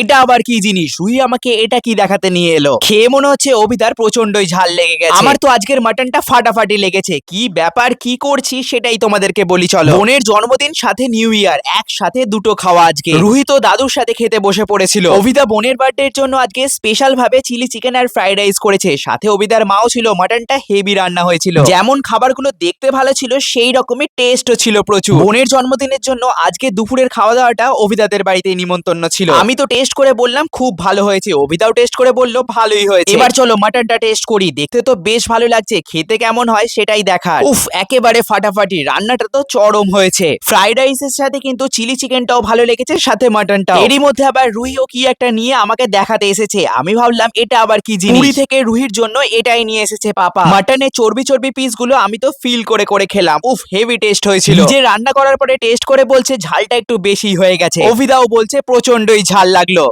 এটা আবার কি জিনিস? রুহি আমাকে এটা কি দেখাতে নিয়ে এলো? খেয়ে মনে হচ্ছে অভিদার প্রচন্ডই ঝাল লেগে গেছে। আমার তো আজকের মাটনটা ফাটাফাটি লেগেছে। কি ব্যাপার, কি করছি সেটাই তোমাদেরকে বলি, চলো। বোনের জন্মদিন, সাথে নিউ ইয়ার একসাথে দুটো খাওয়া আজকে। রুহি তো দাদুর সাথে খেতে বসে পড়েছিল। অভিদা বোনের বার্থডের জন্য আজকে স্পেশাল ভাবে চিলি চিকেন আর ফ্রাইড রাইস করেছে। সাথে অভিদার মাও ছিল, মাটনটা হেভি রান্না হয়েছিল। যেমন খাবারগুলো দেখতে ভালো ছিল, সেই রকমই টেস্টও ছিল প্রচুর। বোনের জন্মদিনের জন্য আজকে দুপুরের খাওয়া দাওয়াটা অভিদাদের বাড়িতে নিমন্ত্রণ ছিল। আমি তো টেস্ট করে বললাম খুব ভালো হয়েছে। অভিদাও টেস্ট করে বলল ভালোই হয়েছে। এবার চলো মাটনটা টেস্ট করি। দেখতে তো বেশ ভালো লাগছে খেতে কেমন হয় সেটাই দেখা উফ একেবারে ফাটাফাটি। রান্নাটা তো চরম হয়েছে। ফ্রাইড রাইসের সাথে কিন্তু চিলি চিকেনটাও ভালো লেগেছে সাথে মাটনটাও এরই মধ্যে আবার রুহিও কি একটা নিয়ে আমাকে দেখাতে এসেছে। আমি ভাবলাম এটা আবার কি জিনিস? পুরী থেকে রুহির জন্য এটাই নিয়ে এসেছে পাপা। মাটনের চর্বি চর্বি পিসগুলো আমি তো ফিল করে করে খেলাম। উফ হেভি টেস্ট হয়েছিল। যে রান্না করার পরে টেস্ট করে বলছে ঝালটা একটু বেশি হয়ে গেছে। অভিদাও বলছে প্রচন্ডই ঝাল লাগল। ছিল